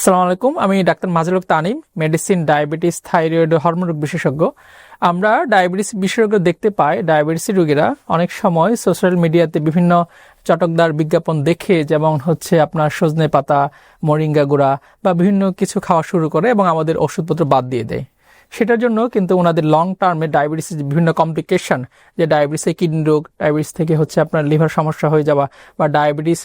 আসসালামু আলাইকুম, আমি doctor Mazluk Tanim, medicine diabetes thyroid hormone রোগ বিশেষজ্ঞ। আমরা ডায়াবেটিস বিশেষজ্ঞ দেখতে পাই, ডায়াবেটিস রোগীরা অনেক সময় সোশ্যাল মিডিয়াতে বিভিন্ন চটকদার বিজ্ঞাপন দেখে, যেমন হচ্ছে আপনার সজনে পাতা, মরিঙ্গা গুঁড়া বা বিভিন্ন কিছু খাওয়া শুরু করে এবং আমাদের ওষুধপত্র বাদ দিয়ে দেয়। সেটার জন্য কিন্তু ওনাদের লং টার্মে ডায়াবেটিসের বিভিন্ন কমপ্লিকেশন যে ডায়াবেটিসে কিডনি রোগ ডায়াবেটিস থেকে হচ্ছে আপনার লিভার সমস্যা হয়ে যাওয়া বা ডায়াবেটিস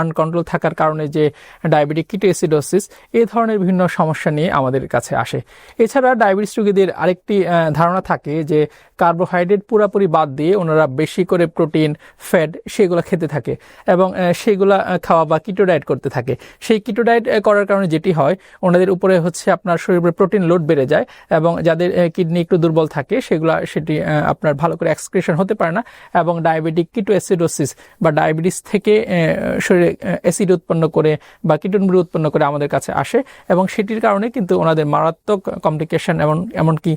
আনকন্ট্রোল থাকার কারণে যে ডায়াবেটিক কিটোএসিডোসিস এই ধরনের বিভিন্ন সমস্যা নিয়ে আমাদের কাছে আসে। এছাড়া ডায়াবেটিস রোগীদের আরেকটি ধারণা থাকে যে কার্বোহাইড্রেট পুরাপুরি বাদ দিয়ে ওনারা বেশি করে প্রোটিন ফ্যাট সেগুলো খেতে থাকে এবং সেগুলা খাওয়া বা কিটো ডায়েট করতে থাকে। সেই কিটো ডায়েট করার কারণে যেটি হয়, ওনাদের উপরে হচ্ছে আপনার শরীরে প্রোটিন লোড বেড়ে যায় এবং যাদের কিডনি একটু দুর্বল থাকে, সেগুলো, সেটি আপনার ভালো করে এক্সক্রেশন হতে পারে না। এবং ডায়াবেটিক কিটো অ্যাসিডোসিস বা ডায়াবেটিস থেকে শরীরে অ্যাসিড উৎপন্ন করে বা কিটোনমৃ উৎপন্ন করে আমাদের কাছে আসে। এবং সেটির কারণে কিন্তু ওনাদের মারাত্মক কমপ্লিকেশন এমন এমনকি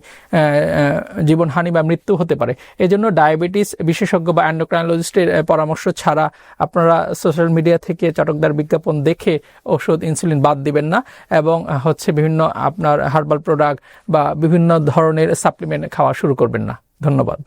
জীবনহানি বা মৃত্যু হতে পারে। এই জন্য ডায়াবেটিস বিশেষজ্ঞ বা অ্যান্ডোক্রাইনোলজিস্টের পরামর্শ ছাড়া আপনারা সোশ্যাল মিডিয়া থেকে চটকদার বিজ্ঞাপন দেখে ওষুধ ইনসুলিন বাদ দিবেন না। এবং হচ্ছে বিভিন্ন আপনার হার্বাল প্রোডাক্ট বা বিভিন্ন ধরনের সাপ্লিমেন্ট খাওয়া শুরু করবেন না। ধন্যবাদ।